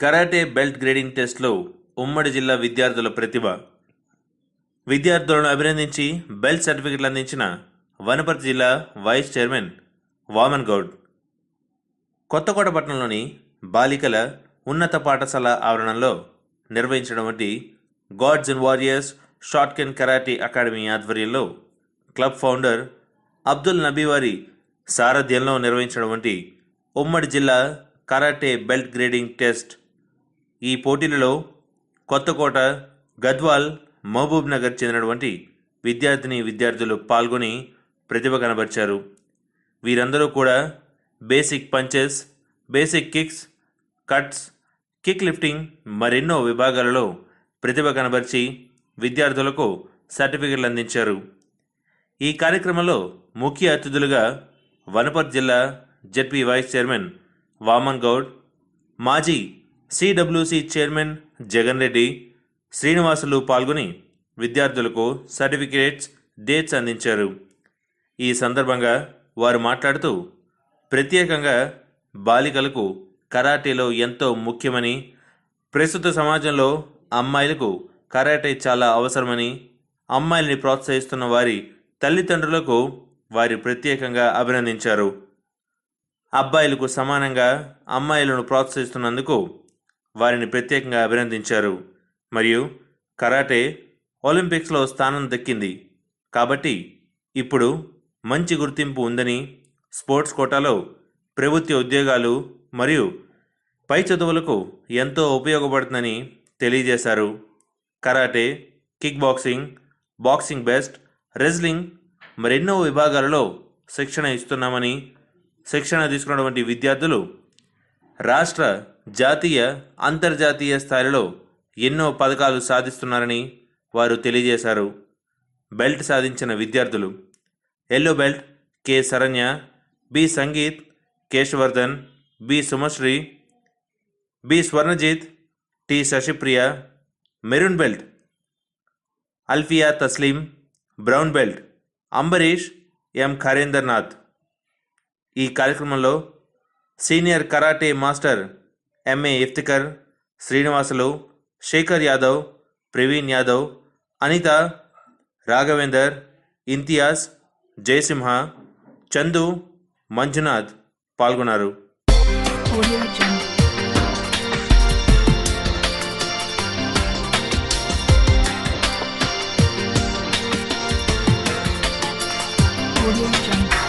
Karate belt grading టెస్ట్లో ఉమ్మడి జిల్లా విద్యార్థుల ప్రతిభ. విద్యార్థులను అభినందించి బెల్ట్ సర్టిఫికెట్లు అందించిన వనపర్తి జిల్లా వైస్ చైర్మన్ వామన్ గౌడ్. కొత్తకోట పట్టణంలోని బాలికల ఉన్నత పాఠశాల ఆవరణలో వంటి Gods and Warriors Shotokan karate karate academy ఆధ్వర్యంలో క్లబ్ ఫౌండర్ అబ్దుల్ నబీ వారి సారథ్యంలో వంటి ఉమ్మడి జిల్లా కరాటే బెల్ట్ గ్రేడింగ్ టెస్ట్ ఈ పోటీలలో కొత్తకోట గద్వాల్ మహబూబ్ నగర్ చెందినటువంటి విద్యార్థిని విద్యార్థులు పాల్గొని ప్రతిభ కనబరిచారు. వీరందరూ కూడా basic punches basic kicks cuts kick lifting మరెన్నో విభాగాలలో ప్రతిభ కనబరిచి విద్యార్థులకు సర్టిఫికెట్లు అందించారు. ఈ కార్యక్రమంలో ముఖ్య అతిథులుగా వనపర్తి జిల్లా ZP vice chairman Vaman Goud మాజీ సిడబ్ల్యూసి చైర్మన్ జగన్ రెడ్డి శ్రీనివాసులు పాల్గొని విద్యార్థులకు సర్టిఫికేట్స్ డేట్స్ అందించారు. ఈ సందర్భంగా వారు మాట్లాడుతూ ప్రత్యేకంగా బాలికలకు కరాటేలో ఎంతో ముఖ్యమని ప్రస్తుత సమాజంలో అమ్మాయిలకు కరాటే చాలా అవసరమని అమ్మాయిల్ని ప్రోత్సహిస్తున్న వారి తల్లిదండ్రులకు వారి ప్రత్యేకంగా అభినందించారు. అబ్బాయిలకు సమానంగా అమ్మాయిలను ప్రోత్సహిస్తున్నందుకు వారిని ప్రత్యేకంగా అభినందించారు. మరియు కరాటే ఒలింపిక్స్లో స్థానం దక్కింది. కాబట్టి ఇప్పుడు మంచి గుర్తింపు ఉందని స్పోర్ట్స్ కోటాలో ప్రభుత్వ ఉద్యోగాలు మరియు పై చదువులకు ఎంతో ఉపయోగపడుతుందని తెలియజేశారు. Karate kick boxing boxing best wrestling మరెన్నో విభాగాలలో శిక్షణ ఇస్తున్నామని శిక్షణ తీసుకున్నటువంటి విద్యార్థులు రాష్ట్ర జాతీయ అంతర్జాతీయ స్థాయిలో ఎన్నో పథకాలు సాధిస్తున్నారని వారు తెలియజేశారు. బెల్ట్ సాధించిన విద్యార్థులు yellow belt K Saranya B Sangeeth Keshavardhan B Sumasri B Swarnajith T Sasipriya maroon belt Alfiya Tasleem brown belt Ambarish M Kharendarnath ఈ కార్యక్రమంలో senior karate master MA Iftikar Srinivasulu Shekar Yadav Praveen Yadav Anitha Raghavender Imtiaz Jayasimha Chandu Manjunath పాల్గొన్నారు Audio Jungle.